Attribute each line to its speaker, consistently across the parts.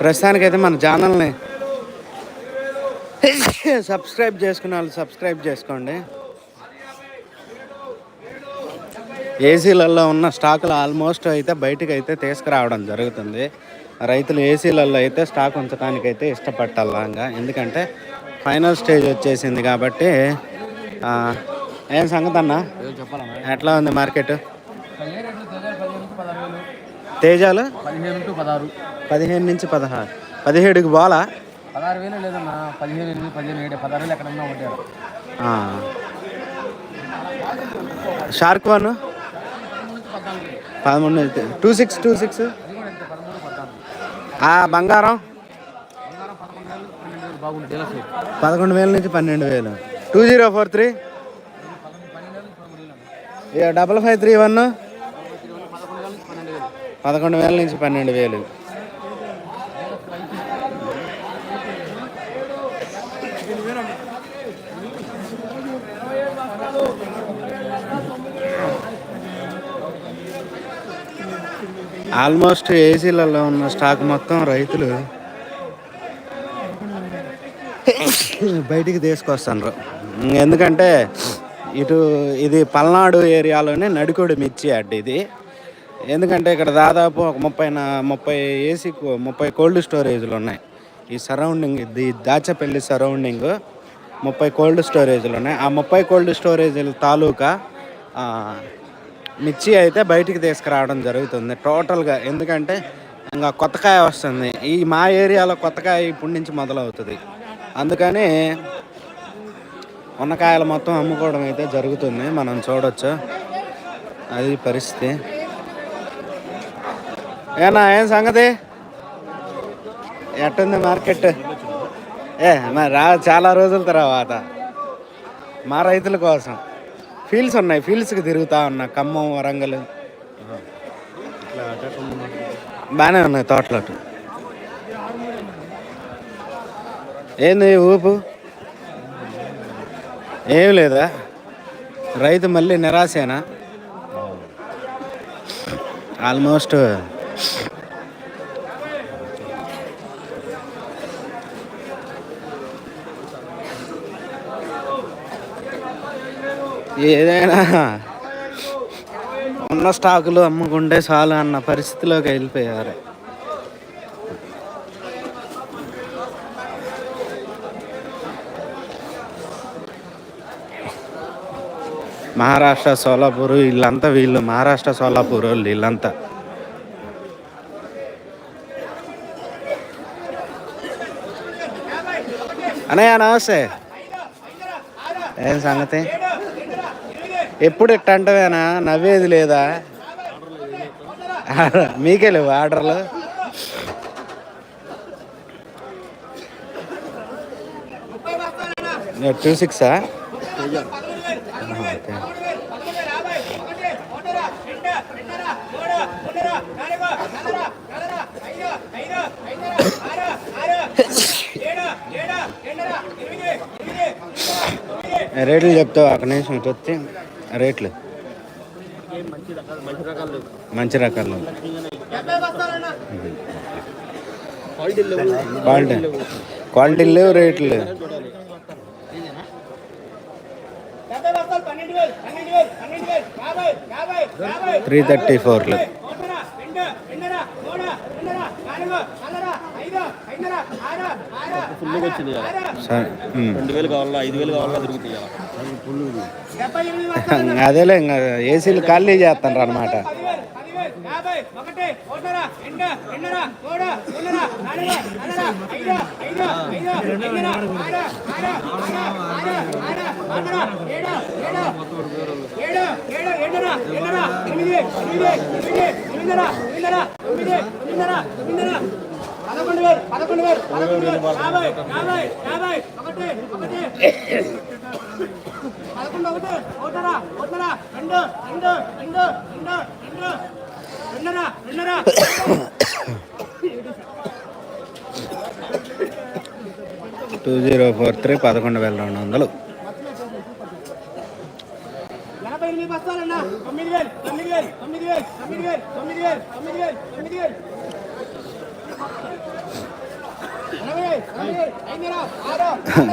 Speaker 1: ప్రస్తుతానికైతే మన ఛానల్ని సబ్స్క్రైబ్ చేసుకున్న వాళ్ళు సబ్స్క్రైబ్ చేసుకోండి. ఏసీలలో ఉన్న స్టాకులు ఆల్మోస్ట్ అయితే బయటకు అయితే తీసుకురావడం జరుగుతుంది. రైతులు ఏసీలలో అయితే స్టాక్ ఉంచడానికి అయితే ఇష్టపట్టాలంగా ఎందుకంటే ఫైనల్ స్టేజ్ వచ్చేసింది కాబట్టి ఏం సంగతి అన్న? ఎట్లా ఉంది మార్కెట్? తేజాలు?
Speaker 2: పదిహేను టు పదహారు.
Speaker 1: పదిహేను నుంచి పదహారు. పదిహేడుకి బాలా?
Speaker 2: పదహారు వేలు లేదన్నా పదిహేను ఎనిమిది పదిహేను ఏడు పదహారు వేలు ఎక్కడన్నా ఉంటారు
Speaker 1: షార్క్ వన్? పదమూడు టూ సిక్స్ టూ సిక్స్? బంగారం? పదకొండు వేల నుంచి పన్నెండు వేలు. Two zero four three? Double five three one? పదకొండు వేల నుంచి పన్నెండు వేలు. ఆల్మోస్ట్ ఏసీలలో ఉన్న స్టాక్ మొత్తం రైతులు బయటికి తీసుకొస్తున్నారు ఎందుకంటే ఇటు ఇది పల్నాడు ఏరియాలోనే నడికోడు మిర్చి అడ్డ ఇది. ఎందుకంటే ఇక్కడ దాదాపు ఒక ముప్పై ముప్పై ఏసీ ముప్పై కోల్డ్ స్టోరేజ్లు ఉన్నాయి. ఈ సరౌండింగ్ ఇది దాచపల్లి సరౌండింగ్ ముప్పై కోల్డ్ స్టోరేజ్లు ఉన్నాయి. ఆ ముప్పై కోల్డ్ స్టోరేజ్ల తాలూకా మిర్చి అయితే బయటికి తీసుకురావడం జరుగుతుంది టోటల్గా. ఎందుకంటే ఇంకా కొత్తకాయ వస్తుంది. ఈ మా ఏరియాలో కొత్తకాయ ఇప్పటి నుంచి మొదలవుతుంది. అందుకని ఉన్నకాయలు మొత్తం అమ్ముకోవడం అయితే జరుగుతుంది. మనం చూడొచ్చు. అది పరిస్థితి. ఏనా ఏం సంగతి? ఎట్టుంది మార్కెట్? ఏ మరి రా చాలా రోజుల తర్వాత. మా రైతుల కోసం. ఫీల్డ్స్ ఉన్నాయి ఫీల్డ్స్కి తిరుగుతా ఉన్నా ఖమ్మం వరంగల్. బాగానే ఉన్నాయి తోటలు అటు. ఏంది ఊపు? ఏం లేదా? రైతు మళ్ళీ నిరాశేనా? ఆల్మోస్ట్ ఏదైనా. ఉన్న స్టాకులు అమ్ముకుంటే చాలు అన్న పరిస్థితిలోకి వెళ్ళిపోయారు. మహారాష్ట్ర సోలాపూర్ వీళ్ళంతా వీళ్ళు. మహారాష్ట్ర సోలాపూర్ వాళ్ళు వీళ్ళంతా అన్నయ్య నమస్తే. ఏం సంగతి? ఎప్పుడు ఇట్ట అంటవేనా? నవ్వేది లేదా? మీకే లేవు ఆర్డర్లు. టూ సిక్సా? రేట్లు చెప్తావు అక్కడ నిమిషం వచ్చి రేట్లు? మంచి రకాలు. క్వాలిటీ క్వాలిటీ లేవు రేట్లు లేవు. త్రీ థర్టీ ఫోర్లు.
Speaker 2: ఫుల్గా వచ్చింది కదా.
Speaker 1: సరే ఉమ్.
Speaker 2: రెండు వేలు కావాలా ఐదు వేలు కావాలా తిరుగుతాయి
Speaker 1: అదేలే ఇంకా ఏసీలు ఖాళీ చేస్తాను అనమాట ఒకటి
Speaker 3: పదకొండు వేలు పదకొండు వేలు పదకొండు వేలు యాభై యాభై యాభై ఒకటి ఒకటి పదకొండు ఒకటి ఒకటరా ఒకటరా రెండు రెండు రెండు రెండు రెండు.
Speaker 1: టూ జీరో ఫోర్ త్రీ పదకొండు వేల రెండు వందలు.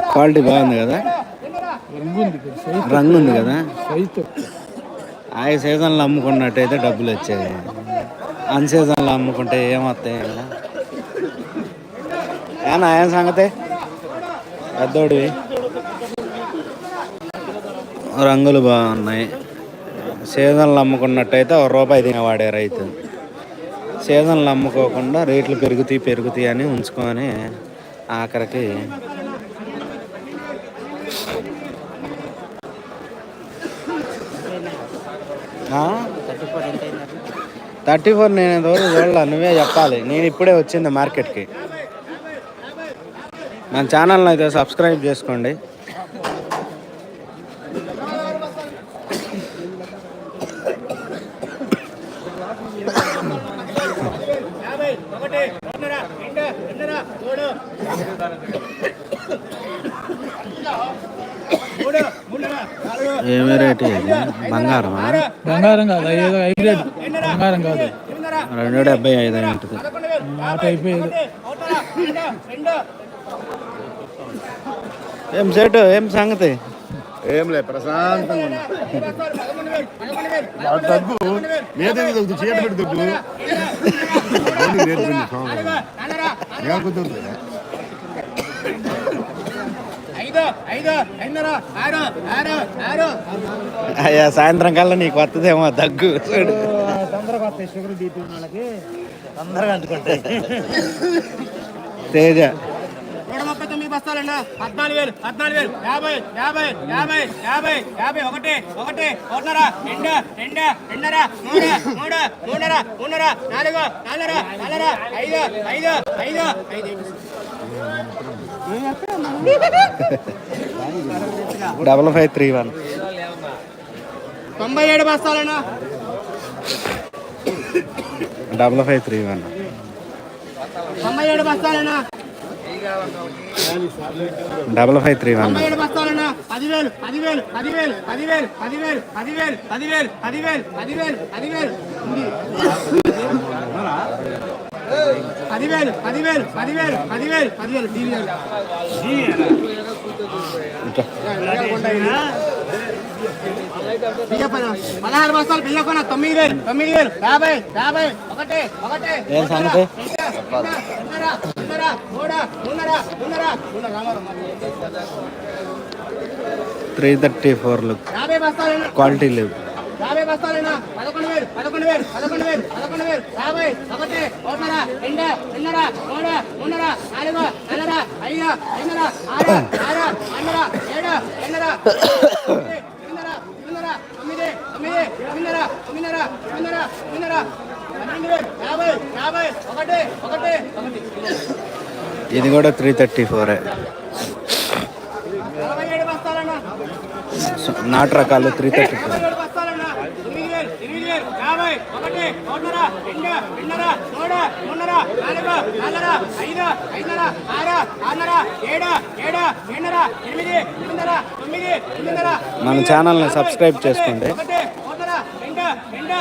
Speaker 1: క్వాలిటీ బాగుంది కదా? రంగు ఉంది కదా ఆ సీజన్లో అమ్ముకున్నట్టయితే డబ్బులు వచ్చాయి అన్ సీజన్లో అమ్ముకుంటే ఏమొస్తాయి? కదా ఏనా ఏం సంగతి? పెద్దోడివి. రంగులు బాగున్నాయి. సీజన్లు అమ్ముకున్నట్టయితే ఒక రూపాయి తినేవాడే రైతు. సీజన్లు అమ్ముకోకుండా రేట్లు పెరుగుతాయి పెరుగుతాయి అని ఉంచుకొని ఆఖరికి థర్టీ ఫోర్ నేను ఇంతవరకు చూడాల నువ్వే చెప్పాలి. నేను ఇప్పుడే వచ్చింది మార్కెట్కి. మన ఛానల్ని అయితే సబ్స్క్రైబ్ చేసుకోండి.
Speaker 3: ఒకటి రెండున్నర రెండు రెండున్నర మూడు మూడు మూడున్నర నాలుగు
Speaker 1: ఏమి రేటు ఇది బంగారమా?
Speaker 2: బంగారం కాదు ఏదో హైబ్రిడ్ బంగారం కాదు.
Speaker 1: రెండు డెబ్బై ఐదు అయి ఉంటుంది.
Speaker 2: మాట అయిపోయేది.
Speaker 1: ఏం సేటు ఏం సంగతి?
Speaker 4: ఏం లే ప్రశాంతంగా దగ్గు దగ్గు చీట పెట్టి దగ్గు నేర్పింది
Speaker 1: అయ్యా సాయంత్రం కల్లా నీకు వస్తుందేమో దగ్గు. చూడు
Speaker 2: తొందరగా వస్తాయి షుగర్ బీపీ వాళ్ళకి. తొందరగా అంటుకుంటాయి.
Speaker 1: తేజ.
Speaker 3: నూట ముప్పై తొమ్మిది బస్తాలన్నా పద్నాలుగు వేలు పద్నాలుగు వేలు. యాభై యాభై యాభై యాభై యాభై. ఒకటి ఒకటి ఒకటిన్నర రెండు రెండు రెండున్నర మూడు మూడు మూడున్నర మూడున్నర నాలుగు నాలుగున్నర నాలుగున్నర ఐదు ఐదు ఐదు ఐదు.
Speaker 1: Double five three one.
Speaker 3: తొంభై ఏడు బస్తాలన్నా.
Speaker 1: Double five three one.
Speaker 3: తొంభై ఏడు బస్తాలన్నా.
Speaker 1: డబల్ ఫైవ్ త్రీ వన్
Speaker 3: పదివేలు పదివేలు పదివేలు పదివేలు పదివేలు పదివేలు పదివేలు పదివేలు పదివేలు పదివేలు పదివేలు పదివేలు పదహారు బస్తాలు బియ్య కొన తొమ్మిది వేలు తొమ్మిది వేలు యాభై యాభై ఒకటి ఒకటి
Speaker 1: ఏం సంగతి? Three thirty four look.
Speaker 3: యాభై బస్తాలు
Speaker 1: క్వాలిటీ లేవు.
Speaker 3: యాభై బస్తాలైనా పదకొండు వేలు పదకొండు వేలు పదకొండు వేలు పదకొండు వేలు యాభై ఒకటి ఒకటిన్నర రెండు రెండున్నర మూడు మూడున్నర నాలుగు నాలుగున్నర ఐదు ఐదున్నర ఆరు ఆరు ఆరున్నర ఏడు ఎన్నర తొమ్మిది తొమ్మిది తొమ్మిదిన్నర తొమ్మిదిన్నర తొమ్మిదిన్నర తొమ్మిదిన్నర. పన్నెండు యాభై యాభై ఒకటి ఒకటి. ఒకటి
Speaker 1: ఇది కూడా త్రీ థర్టీ ఫోరే నాటు రకాలు త్రీ థర్టీ ఫోర్
Speaker 3: నలభై ఏడు బస్తాలన్నా ఎనిమిది వేలు ఎనిమిది వేలు యాభై ఒకటి ఒకటిన్నర రెండు రెండున్నర మూడు మూడున్నర నాలుగు నాలుగున్నర ఐదు ఐదున్నర ఆరు ఆరున్నర ఏడు ఏడు ఏడున్నర ఎనిమిది ఎనిమిదిన్నర తొమ్మిది తొమ్మిదిన్నర
Speaker 1: మన ఛానల్ని సబ్స్క్రైబ్ చేసుకోండి.
Speaker 3: ఒకటి ఒకటిన్నర రెండు రెండు.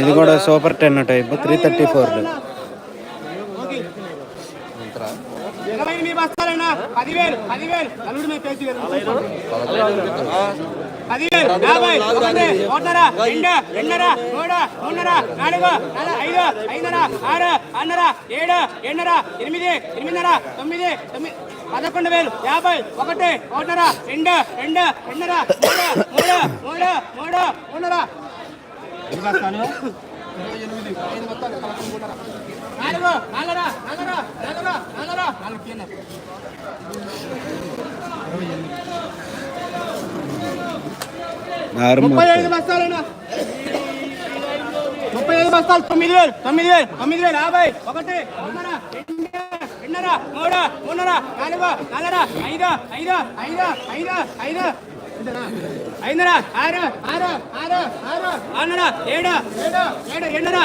Speaker 1: ఇది కూడా super ten type three thirty four
Speaker 3: okay. ఇరవై ఎనిమిది బస్తాలైనా పదివేలు పదివేలు. నలుగురు మీద పేసి పదివేలు యాభై ఒకటి ఒకటిన్నర రెండు రెండున్నర మూడు మూడున్నర నాలుగు నాలుగు ఐదు ఐదున్నర ఆరు ఆరున్నర ఏడు ఏడున్నర ఎనిమిది ఎనిమిదిన్నర తొమ్మిది తొమ్మిది పదకొండు వేలు. యాభై ఒకటి ఒకటిన్నర రెండు రెండు రెండున్నర మూడు మూడు మూడు మూడు మూడున్నర నాలుగు నాలుగున్నర నాలుగున్నర. ముప్పై ఐదు బస్తాలన్నా ముప్పై ఐదు బస్తాలు తొమ్మిది వేలు తొమ్మిది వేలు తొమ్మిది వేలు యాభై ఒకటి రెండున్నర మూడు మూడున్నర నాలుగు నాలుగురా ఐదు ఐదు ఐదు ఐదు ఐదు
Speaker 1: ஐந்தரா ஆறு ஆறு
Speaker 3: ஆறு ஆறு
Speaker 1: ஆறுடா ஏடா ஏடா ஏடா
Speaker 3: என்னடா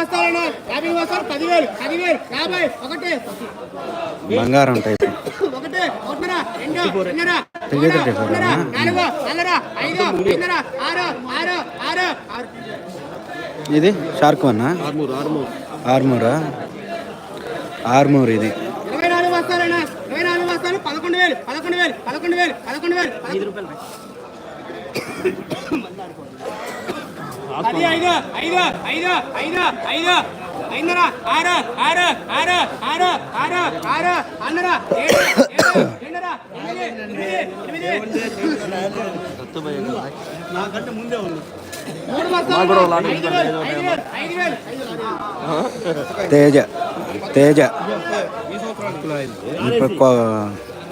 Speaker 3: బస్తాలైనా యాభై బస్తాలు పదివేలు పదివేలు యాభై ఒకటి.
Speaker 1: బంగారం టైప్
Speaker 3: ఒకటి ఒకటిన్నర రెండు రెండున్నర. నాలుగు ఐదు ఐదున్నర ఆరు ఆరు ఆరు
Speaker 1: ఇది షార్క్ వన్నా ఆర్మూరా ఆర్మూర్. ఇది.
Speaker 3: ఇరవై నాలుగు బస్తాలైనా ఇరవై నాలుగు బస్తాలు పదకొండు వేలు పదకొండు వేలు పదకొండు వేలు పదకొండు వేలు ఐదు రూపాయలు. పది ఐదు ఐదు ఐదు ఐదు ఐదు. ఐదున్నర ఆరు ఆరు ఆరు ఆరు ఆరు ఆరు. అన్నర? ఏడు ఏడు ఎనిమిది ఎనిమిది ఎనిమిది.
Speaker 1: తేజ తేజ.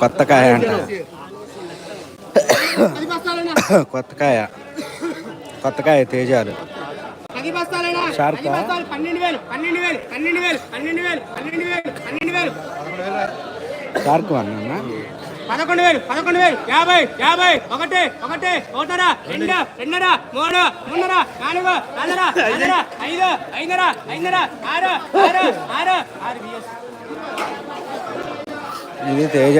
Speaker 1: కొత్త కాయ అంట
Speaker 3: పది బస్తాలైనా
Speaker 1: కొత్త కాయ. కొత్త కాయ తేజాలు.
Speaker 3: పది బస్తాలైనా?
Speaker 1: షార్కా?
Speaker 3: పది బస్తాలు పన్నెండు వేలు పన్నెండు వేలు పన్నెండు వేలు పన్నెండు వేలు పన్నెండు వేలు పన్నెండు వేలు.
Speaker 1: షార్క్ వన్
Speaker 3: పదకొండు వేలు పదకొండు వేలు. యాభై యాభై. ఒకటి ఒకటి ఒకటర రెండు రెండున్నర మూడు మూడున్నర నాలుగు నాలుగున్నర నాలుగున్నర ఐదు ఐదున్నర ఐదున్నర ఆరు ఆరు ఆరు ఆరు
Speaker 1: ఇది తేజ.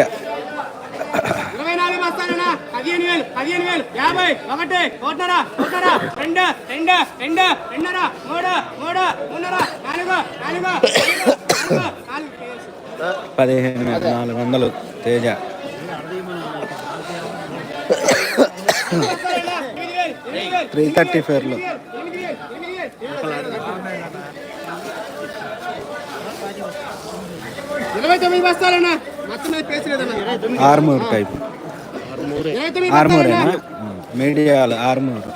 Speaker 3: ఇరవై నాలుగు బస్తాలైనా? పదిహేను వేలు పదిహేను వేలు. యాభై ఒకటి ఒకటిన్నర ఒకటిన్నర రెండు రెండు రెండు రెండున్నర మూడు మూడు మూడున్నర నాలుగు నాలుగు.
Speaker 1: పదిహేను వేల నాలుగు వందలు తేజ. త్రీ థర్టీ ఫోర్లో.
Speaker 3: ఇరవై తొమ్మిది బస్తాలన్నా మొత్తం మీద
Speaker 1: ఆర్మూర్ టైప్. ఆర్మూరేనా? మీడియాల ఆర్మూర్.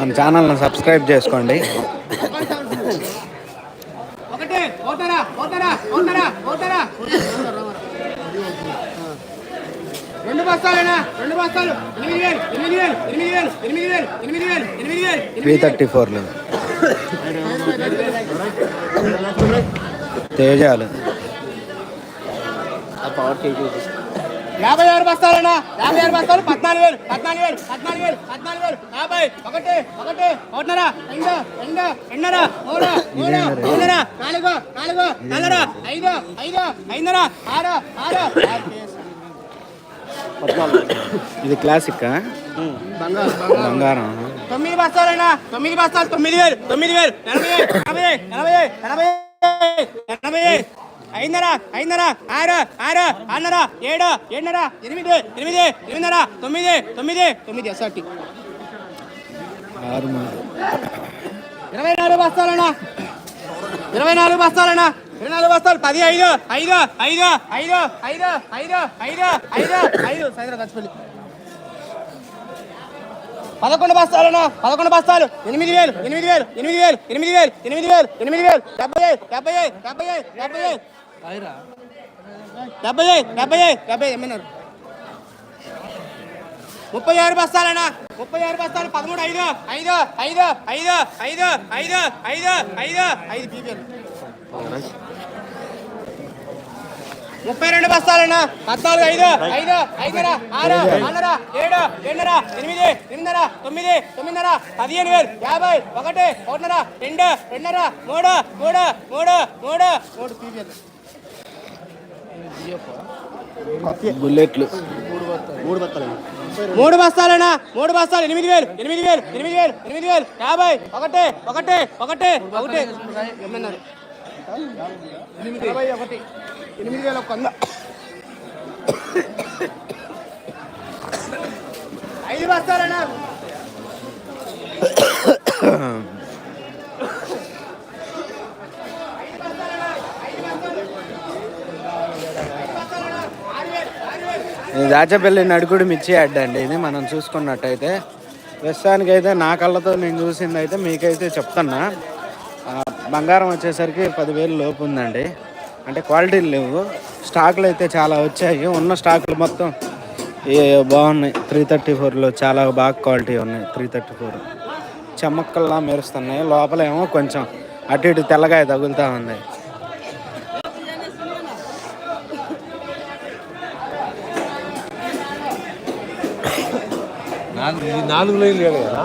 Speaker 1: మన ఛానల్ సబ్స్క్రైబ్ చేసుకోండి.
Speaker 3: ఒకటే ఓటరా ఓటరా ఓటరా ఓటరా రెండు బస్తాలేనా రెండు బస్తాలు. ఎనిమిది వేలు ఎనిమిది వేలు ఎనిమిది వేలు ఎనిమిది వేలు ఎనిమిది వేలు ఎనిమిది వేలు
Speaker 1: త్రీ థర్టీ ఫోర్లో తేజాలు.
Speaker 3: యాభై ఆరు బస్తాలేనా యాభై ఆరు బస్తాలు పద్నాలుగు వేలు పద్నాలుగు వేలు పద్నాలుగు వేలు పద్నాలుగు వేలు. యాభై ఒకటి ఒకటి ఒకటిన్నర రెండు రెండు రెండున్నర మూడు మూడు మూడున్నర నాలుగు నాలుగు నాలుగున్నర ఐదు ఐదు ఐదున్నర ఆరు ఆరు ఆరు.
Speaker 1: ఇది క్లాసిక్ బంగారం.
Speaker 3: తొమ్మిది బస్తాలైనా తొమ్మిది బస్తాలు తొమ్మిది వేలు తొమ్మిది వేలు ఎనభై ఎనభై ఎనభై ఎనభై ఐదున్నర ఐదున్నర ఆరు ఆరు ఆరున్నర ఏడు ఏడున్నర ఎనిమిది ఎనిమిది ఎనిమిదిన్నర తొమ్మిది తొమ్మిది తొమ్మిది ఎస్ఆర్టీ. ఇరవై నాలుగు బస్తాలైనా ఇరవై నాలుగు బస్తాలైనా ఇరవై నాలుగు బస్తాలు పది ఐదు ఐదు ఐదు ఐదు ఐదు ఐదు ఐదు ఐదు ఐదు సైదరా దచ్చిపల్లి పదకొండు బస్తాలనా పదకొండు బస్తాలు ఎనిమిది వేలు ఎనిమిది వేలు ఎనిమిది వేలు ఎనిమిది వేలు ఎనిమిది వేలు ఎనిమిది వేలు డెబ్బై ఐదు డెబ్బై ఐదు డెబ్బై ఐదు డెబ్బై ఐదు డెబ్బై ఐదు డెబ్బై ఐదు డెబ్బై ఎమ్మెన్నారు ముప్పై ఆరు బస్తాలనా ముప్పై ఆరు బస్తాలు పదమూడు ఐదు ఐదు ఐదు ఐదు ఐదు ఐదు ఐదు ఐదు ఐదు పీపీఎల్ ముప్పై రెండు బస్తాలన్నా పద్నాలుగు ఐదు ఐదు. ఐదున్నర ఆరు ఆరున్నర ఏడు ఏడున్నర ఎనిమిది ఎనిమిదిన్నర తొమ్మిది తొమ్మిదిన్నర పదిహేను వేలు యాభై ఒకటి ఒకటిన్నర రెండు రెండున్నర మూడు మూడు మూడు మూడు. మూడు
Speaker 1: బుల్లెట్లు.
Speaker 3: మూడు బస్తాలేనా మూడు బస్తాలు ఎనిమిది వేలు ఎనిమిది వేలు ఎనిమిది వేలు ఎనిమిది వేలు యాభై ఒకటి ఒకటి ఒకటి ఒకటి. ఏమన్నారు ఒకటి. ఎనిమిది వేల ఒక వంద. ఐదు బస్తాలేనా
Speaker 1: దాచపల్లి నడుకుడు మిర్చి అడ్డ అండి. ఇది మనం చూసుకున్నట్టయితే ప్రస్తుతానికైతే నా కళ్ళతో నేను చూసింది అయితే మీకైతే చెప్తున్నా. బంగారం వచ్చేసరికి పదివేలు లోపు ఉందండి. అంటే క్వాలిటీలు లేవు. స్టాకులు అయితే చాలా వచ్చాయి. ఉన్న స్టాకులు మొత్తం బాగున్నాయి. త్రీ థర్టీ ఫోర్లో చాలా బాగా క్వాలిటీ ఉన్నాయి. Three thirty four. చెమ్మక్కల్లా మెరుస్తున్నాయి. లోపలేమో కొంచెం అటు ఇటు తెల్లగా తగులుతూ ఉంది.
Speaker 4: నాలుగు లైన్లు కదా?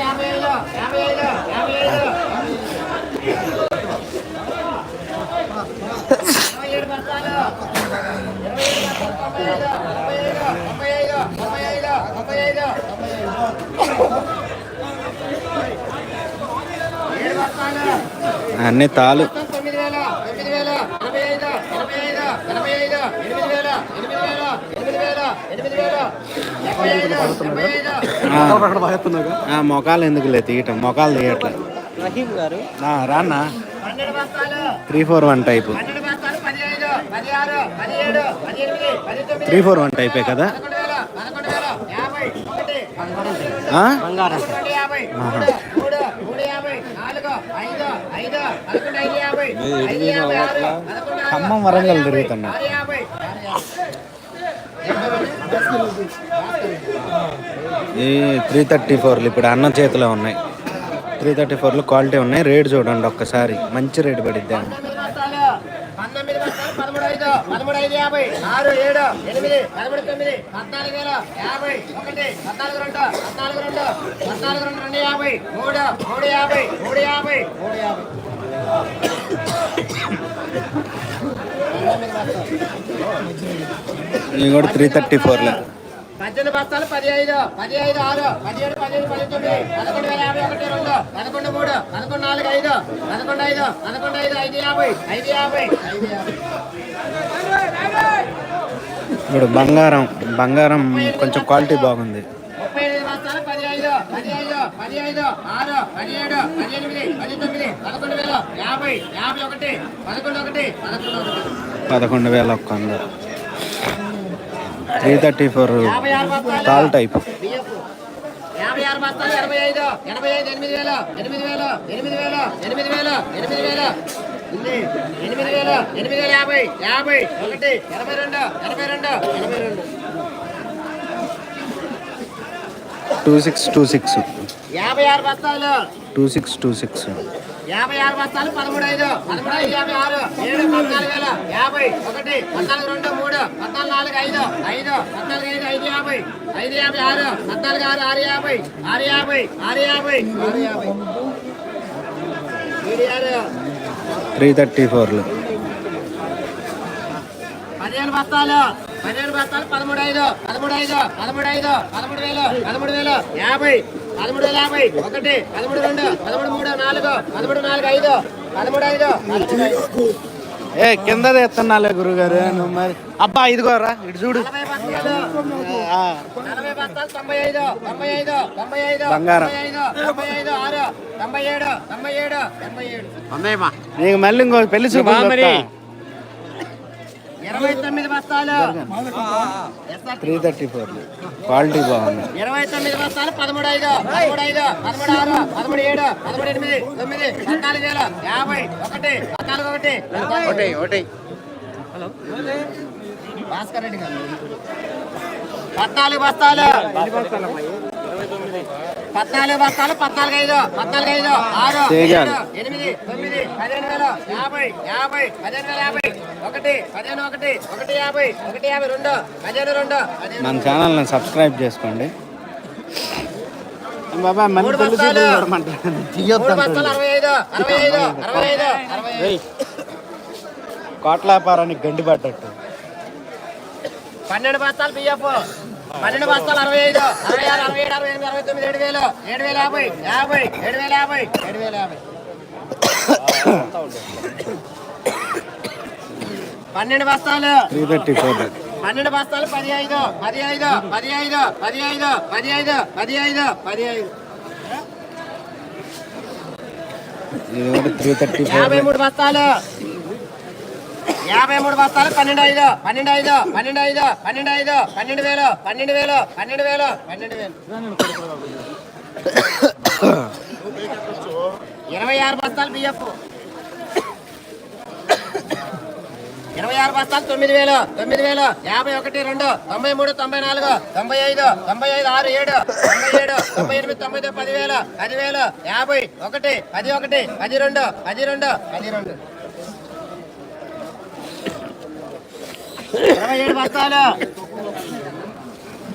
Speaker 1: అన్ని తాలు
Speaker 2: తొమ్మిది ఎనిమిది వేల ఎనిమిది వేల ఎనిమిది వేల ఎనిమిది వేల
Speaker 1: మొఖాలు ఎందుకులే తీయటం? మొఖాలు తీయట్లే. ఆ, రాన్నా
Speaker 2: పన్నెండు బస్తాలు
Speaker 1: three four one type. Three four one టైపే కదా? ఖమ్మం వరంగల్ తిరుగుతున్నా. ఈ త్రీ థర్టీ ఫోర్లు ఇప్పుడు అన్న చేతిలో ఉన్నాయి. త్రీ థర్టీ ఫోర్లు క్వాలిటీ ఉన్నాయి. రేట్ చూడండి ఒక్కసారి. మంచి రేటు పడిద్ది అన్న ఇవి కూడా త్రీ థర్టీ ఫోర్లే
Speaker 2: పద్దెనిమిది బస్తాలు పది ఐదు పది ఐదు ఆరు పదిహేడు పదిహేడు పది తొమ్మిది పదకొండు వేల యాభై ఒకటి రెండు పదకొండు మూడు పదకొండు నాలుగు ఐదు పదకొండు ఐదు పదకొండు ఐదు ఐదు యాభై ఐదు యాభై ఐదు యాభై.
Speaker 1: ఇప్పుడు బంగారం బంగారం కొంచెం క్వాలిటీ బాగుంది.
Speaker 2: ముప్పై ఎనిమిది బస్తాలు ఐదు పది ఐదు పది ఐదు ఆరు పదిహేడు పది ఎనిమిది పది తొమ్మిది పదకొండు వేల యాభై యాభై ఒకటి పదకొండు ఒకటి పదకొండు ఒకటి.
Speaker 1: పదకొండు వేల ఒక్క త్రీ థర్టీ ఫోర్ తాల్ టైప్.
Speaker 2: యాభై ఆరు బస్తాలు ఎనభై ఐదు ఎనభై ఐదు ఎనిమిది వేలు ఎనిమిది వేలు ఎనిమిది వేలు ఎనిమిది వేలు ఎనిమిది వేలు. ఎనిమిది వేలు ఎనిమిది వేల యాభై యాభై ఒకటి ఎనభై రెండు ఎనభై రెండు ఎనభై రెండు
Speaker 1: టూ సిక్స్ టూ సిక్స్
Speaker 2: యాభై ఆరు బస్తాలు
Speaker 1: టూ సిక్స్ టూ సిక్స్
Speaker 2: యాభై ఆరు బస్తాలు పదమూడు ఐదు పదమూడు ఐదు యాభై ఆరు ఏడు పద్నాలుగు వేల యాభై ఒకటి పద్నాలుగు రెండు మూడు పద్నాలుగు నాలుగు ఐదు ఐదు పద్నాలుగు ఐదు ఐదు యాభై ఐదు యాభై ఆరు పద్నాలుగు ఆరు ఆరు యాభై ఆరు యాభై ఆరు యాభై ఆరు యాభై.
Speaker 1: త్రీ థర్టీ ఫోర్లు.
Speaker 2: పదిహేను బస్తాలు పదిహేను బస్తాలు పదమూడు ఐదు పదమూడు ఐదు పదమూడు ఐదు పదమూడు వేలు పదమూడు వేలు యాభై పదమూడు వేల యాభై ఒకటి పదమూడు రెండు పదమూడు మూడు నాలుగు పదమూడు నాలుగు ఐదు పదమూడు ఐదు పదమూడు ఐదు.
Speaker 1: ఏ కింద తెస్తున్నాలే గురుగారు నువ్వు మరి. అబ్బా ఇదిగోరా ఇటు చూడు.
Speaker 2: నలభై బస్తాలు
Speaker 1: ఆ,
Speaker 2: నలభై బస్తాలు తొంభై ఐదు తొంభై ఐదు తొంభై ఐదు
Speaker 1: బంగారం.
Speaker 2: తొంభై ఐదు తొంభై ఐదు ఆరు తొంభై ఏడు తొంభై ఏడు తొంభై ఏడు.
Speaker 1: నీకు మళ్ళీ ఇంకో పెళ్ళి చూపు
Speaker 2: ఇరవై తొమ్మిది బస్తాలు.
Speaker 1: త్రీ థర్టీ ఫోర్లు క్వాలిటీ బాగుంది.
Speaker 2: ఇరవై తొమ్మిది బస్తాలు పదమూడు ఐదు పదమూడు ఐదు పదమూడు ఆరు పదమూడు ఏడు పదమూడు ఎనిమిది తొమ్మిది పద్నాలుగు వేల యాభై ఒకటి పద్నాలుగు ఒకటి. ఒకటి ఒకటి. భాస్కర్ రెడ్డి గారు. పద్నాలుగు బస్తాలు. పద్నాలుగు బస్తాలు పద్నాలుగు ఐదు పద్నాలుగు ఐదు ఆరు ఎనిమిది తొమ్మిది పదిహేను వేల యాభై యాభై పదిహేను వేల యాభై ఒకటి పదిహేను ఒకటి ఒకటి యాభై ఒకటి యాభై రెండు పదిహేను రెండు
Speaker 1: మన ఛానల్ని సబ్స్క్రైబ్ చేసుకోండి. బాబా
Speaker 2: మూడు పెళ్ళి
Speaker 1: కోట్ల వ్యాపారానికి గండి పడ్డట్టు.
Speaker 2: పన్నెండు బస్తాలు బియ్యపు పన్నెండు బస్తాలు అరవై ఐదు అరవై ఆరు అరవై ఏడు అరవై ఎనిమిది అరవై తొమ్మిది ఏడు వేలు ఏడు వేల యాభై యాభై ఏడు వేల యాభై ఏడు వేల యాభై పన్నెండు బస్తాలు
Speaker 1: త్రీ థర్టీ ఫోర్
Speaker 2: పన్నెండు బస్తాలు పది ఐదు పది ఐదు పది ఐదు పది ఐదు పది ఐదు యాభై మూడు బస్తాలు పన్నెండు ఐదు పన్నెండు ఐదు పన్నెండు ఐదు పన్నెండు ఐదు పన్నెండు వేలు పన్నెండు వేలు పన్నెండు వేలు పన్నెండు వేలు. ఇరవై ఆరు బస్తాలు బియ్యపు. ఇరవై ఆరు బస్తాలు తొమ్మిది వేలు తొమ్మిది వేలు యాభై ఒకటి రెండు తొంభై మూడు తొంభై నాలుగు తొంభై ఐదు తొంభై ఐదు ఆరు ఏడు తొంభై ఏడు తొంభై ఎనిమిది తొంభై తొమ్మిది పదివేలు పదివేలు యాభై ఒకటి పది ఒకటి పది రెండు పది రెండు పది రెండు. ఇరవై ఏడు బస్తాలు.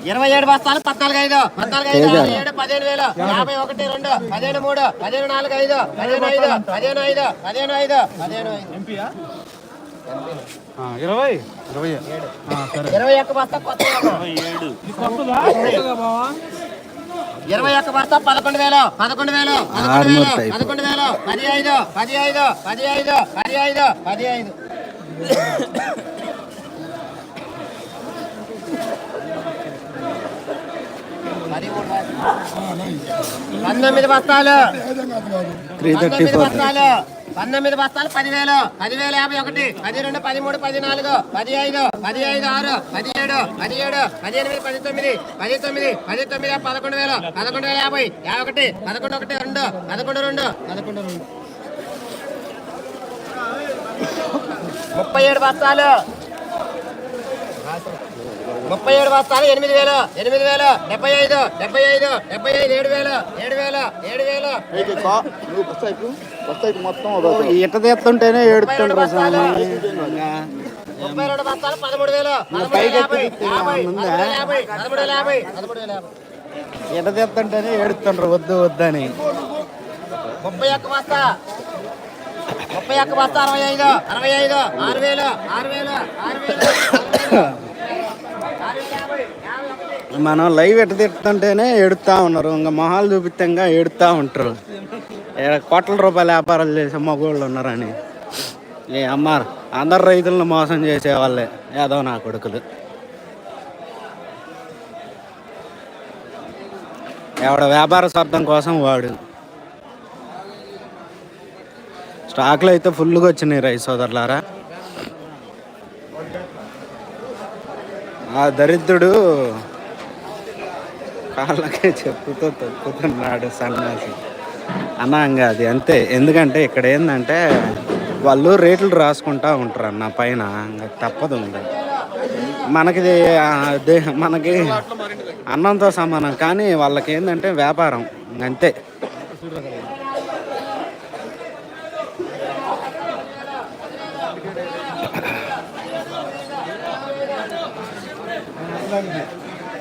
Speaker 2: ఇరవై ఏడు బస్తాలు పద్నాలుగు ఐదు పద్నాలుగు ఐదు ఆరు ఏడు పదిహేను వేలు. యాభై ఒకటి రెండు పదిహేను మూడు పదిహేను నాలుగు ఐదు పదిహేను ఐదు పదిహేను ఐదు పదిహేను ఐదు పదిహేను ఐదు.
Speaker 5: ఇరవై. ఇరవై
Speaker 2: ఇరవై ఒక్క బస్తా కొత్త ఇరవై ఒక్క బస్తా పదకొండు వేలు పదకొండు వేలు పదకొండు వేలు. పదకొండు వేలు పది ఐదు పది ఐదు పది ఐదు పది ఐదు పది ఐదు. పంతొమ్మిది బస్తాలు. పంతొమ్మిది బస్తాలు. పంతొమ్మిది బస్తాలు పదివేలు. పదివేలు యాభై ఒకటి. పది రెండు పదిమూడు పద్నాలుగు. పది ఐదు పది ఐదు ఆరు. పది ఏడు పది ఏడు పది ఎనిమిది పది తొమ్మిది పది తొమ్మిది పది తొమ్మిది పదకొండు వేలు. పదకొండు వేల యాభై. యాభై ఒకటి. పదకొండు ఒకటి రెండు. పదకొండు రెండు. పదకొండు రెండు. ముప్పై ఏడు బస్తాలు. ముప్పై ఏడు బస్తాలు ఎనిమిది వేలు ఎనిమిది వేలు డెబ్బై ఐదు డెబ్బై ఐదు డెబ్బై ఐదు ఏడు వేలు ఏడు వేలు ఏడు వేలు.
Speaker 4: మొత్తం
Speaker 1: ఇట తీస్తుంటేనే
Speaker 2: ముప్పై రెండు బస్తాలు. పదమూడు వేలు.
Speaker 1: తీస్తుంటేనే వద్దు వద్దని.
Speaker 2: ముప్పై ఒక్క బస్తా. ముప్పై ఒక్క బస్తా అరవై ఐదు అరవై ఐదు ఆరు వేలు ఆరు వేలు ఆరు వేలు.
Speaker 1: మనం లైవ్ ఎట్ట తిడుతుంటేనే ఎడుతూ ఉన్నారు. ఇంకా మొహాలు చూపిత్తంగా ఎడుతూ ఉంటారు. కోట్ల రూపాయల వ్యాపారాలు చేసే మగోళ్ళు ఉన్నారని. ఏ అమ్మ అందరు రైతులను మోసం చేసే వాళ్ళే ఏదో నా కొడుకులు. ఎవడ వ్యాపార స్వార్థం కోసం వాడు. స్టాక్లు అయితే ఫుల్గా వచ్చినాయి రైస్ సోదరులారా. ఆ దరిద్రుడు కాళ్ళకే చెప్పుతో తొక్కుతున్నాడు సన్నాసి. అన్నాంగా అది అంతే. ఎందుకంటే ఇక్కడ ఏంటంటే వాళ్ళు రేట్లు రాసుకుంటా ఉంటారు అన్న పైన. ఇంకా తప్పదు ఉంది మనకి దే- మనకి అన్నంతో సమానం. కానీ వాళ్ళకి ఏంటంటే వ్యాపారం. అంతే.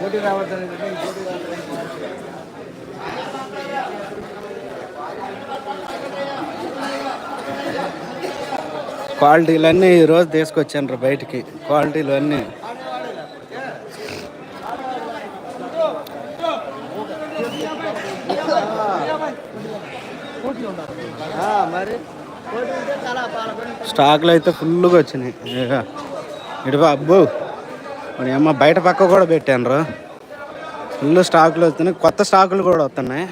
Speaker 5: పోటీ రావద్దని
Speaker 1: క్వాలిటీలన్నీ ఈరోజు తీసుకొచ్చాను బయటికి. క్వాలిటీలు అన్నీ స్టాక్లు అయితే ఫుల్గా వచ్చినాయి. ఇక ఇటు అబ్బో. మరి అమ్మ బయట పక్క కూడా పెట్టాను ఫుల్ స్టాకులు వస్తున్నాయి. కొత్త స్టాకులు కూడా వస్తున్నాయి.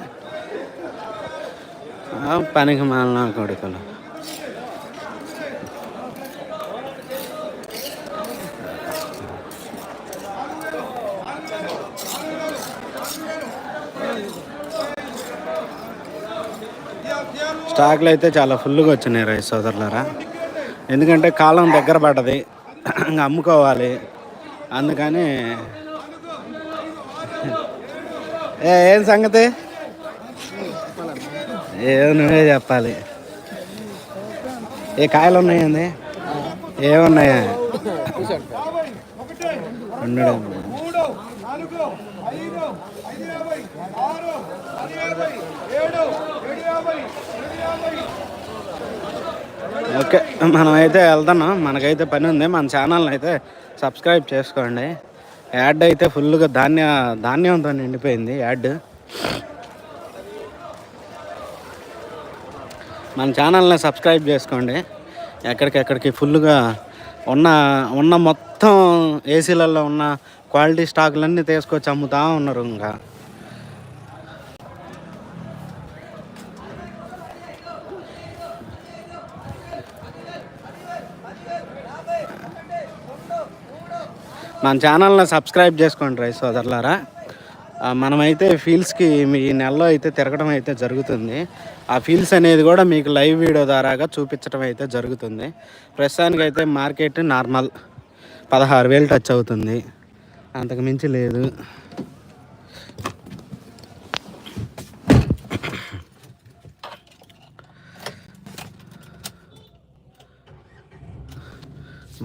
Speaker 1: పనికి మాలిన కొడుకులు. స్టాక్లు అయితే చాలా ఫుల్గా వచ్చినాయి రైస్ సోదరులారా. ఎందుకంటే కాలం దగ్గర పడ్డది ఇంకా అమ్ముకోవాలి. అందుకని ఏ ఏం సంగతి? ఏ నువ్వే చెప్పాలి. ఏ కాయలు ఉన్నాయండి ఏమున్నాయా? ఉండడం ఓకే మనమైతే వెళ్తున్నాం. మనకైతే పని ఉంది. మన ఛానల్ని అయితే సబ్స్క్రైబ్ చేసుకోండి. యాడ్ అయితే ఫుల్గా ధాన్య ధాన్యంతో నిండిపోయింది యాడ్. మన ఛానల్ని సబ్స్క్రైబ్ చేసుకోండి. ఎక్కడికెక్కడికి ఫుల్గా ఉన్న ఉన్న మొత్తం ఏసీలలో ఉన్న క్వాలిటీ స్టాకులన్నీ తీసుకొచ్చి అమ్ముతా ఉన్నారు ఇంకా. మన ఛానల్ని సబ్స్క్రైబ్ చేసుకోండి రై సోదరులారా. మనమైతే ఫీల్డ్స్కి మీ నెలలో అయితే తిరగడం అయితే జరుగుతుంది. ఆ ఫీల్డ్స్ అనేది కూడా మీకు లైవ్ వీడియో ద్వారాగా చూపించడం అయితే జరుగుతుంది. ప్రస్తుతానికైతే మార్కెట్ నార్మల్ పదహారు వేలు టచ్ అవుతుంది. అంతకు మించి లేదు.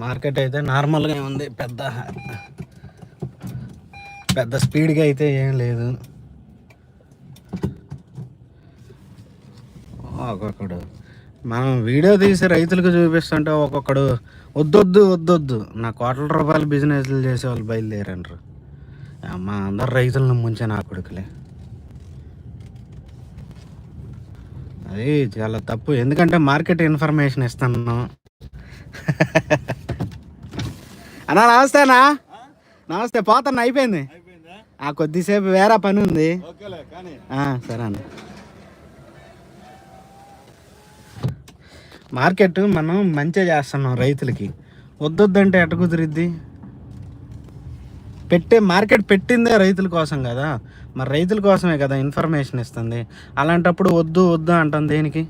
Speaker 1: మార్కెట్ అయితే నార్మల్గా ఉంది పెద్ద పెద్ద స్పీడ్గా అయితే ఏం లేదు. ఒక్కొక్కడు. మనం వీడియో తీసి రైతులకు చూపిస్తుంటే ఒక్కొక్కడు వద్దొద్దు వద్దొద్దు. నా కోట్ల రూపాయల బిజినెస్లు చేసే వాళ్ళు బయలుదేరండ్రు. అమ్మ అందరు రైతులను ముంచే నా కొడుకులే. అది చాలా తప్పు. ఎందుకంటే మార్కెట్ ఇన్ఫర్మేషన్ ఇస్తాను అన్నా నమస్తే అన్నా. నమస్తే పోతాను అయిపోయింది. ఆ కొద్దిసేపు వేరే పని ఉంది. సరే అన్న. మార్కెట్ మనం మంచిగా చేస్తున్నాం రైతులకి. వద్దొద్దంటే ఎట కుదిరిద్ది? పెట్టే మార్కెట్ పెట్టిందే రైతుల కోసం కదా. మరి రైతుల కోసమే కదా ఇన్ఫర్మేషన్ ఇస్తుంది. అలాంటప్పుడు వద్దు వద్దు అంటాం దేనికి?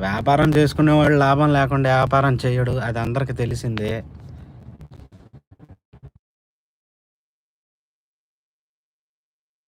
Speaker 1: వ్యాపారం చేసుకునేవాడు లాభం లేకుండా వ్యాపారం చేయడు అది అందరికీ తెలిసిందే.